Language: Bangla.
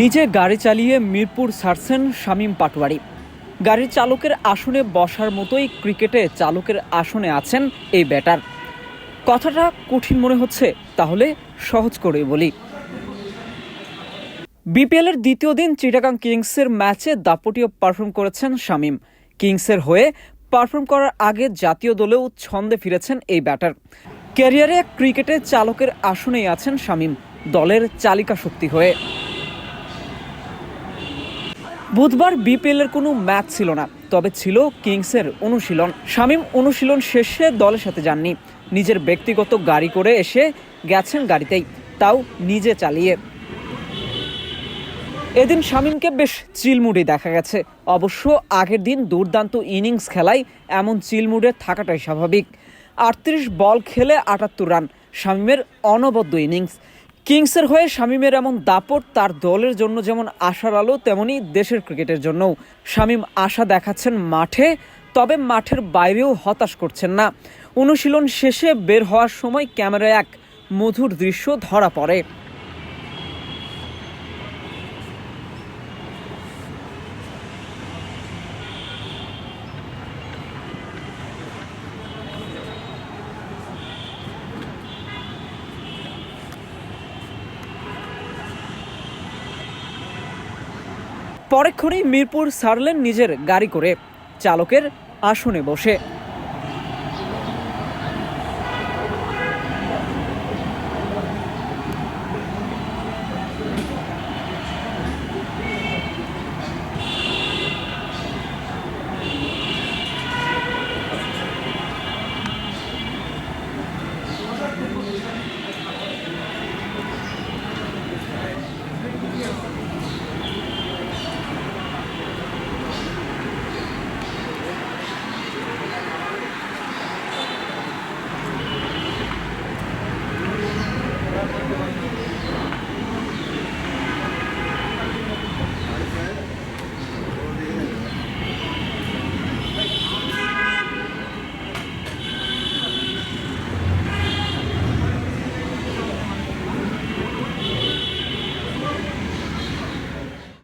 নিজে গাড়ি চালিয়ে মিরপুর ছাড়ছেন শামীম পাটোয়ারি। গাড়ির চালকের আসনে বসার মতোই ক্রিকেটে চালকের আসনে আছেন এই ব্যাটার। কথাটা কঠিন মনে হচ্ছে, তাহলে সহজ করে বলি। বিপিএলের দ্বিতীয় দিন চিটাগাং কিংসের ম্যাচে দাপটীয় পারফর্ম করেছেন শামীম। কিংসের হয়ে পারফর্ম করার আগে জাতীয় দলেও ছন্দে ফিরেছেন এই ব্যাটার। ক্যারিয়ারে ক্রিকেটে চালকের আসনেই আছেন শামীম, দলের চালিকা শক্তি হয়ে। বুধবার বিপিএলের কোনো ম্যাচ ছিল না, তবে ছিল কিংসের অনুশীলন। শামীম অনুশীলন শেষে দলের সাথে যাননি। নিজের ব্যক্তিগত গাড়ি করে এসে গেছেন গাড়িতেই, তাও নিজে চালিয়ে। এদিন শামীমকে বেশ চিলমুডে দেখা গেছে। অবশ্য আগের দিন দুর্দান্ত ইনিংস খেলায় এমন চিলমুডে থাকাটাই স্বাভাবিক। আটত্রিশ বল খেলে আটাত্তর রান, শামীমের অনবদ্য ইনিংস। কিংসের হয়ে শামীমের এমন দাপট তার দলের জন্য যেমন আশার আলো, তেমনি দেশের ক্রিকেটের জন্যও। শামীম আশা দেখাচ্ছেন মাঠে, তবে মাঠের বাইরেও হতাশ করছেন না। অনুশীলন শেষে বের হওয়ার সময় ক্যামেরায় এক মধুর দৃশ্য ধরা পড়ে। পরেক্ষণেই মিরপুর সারলেন নিজের গাড়ি করে। চালকের আসনে বসে।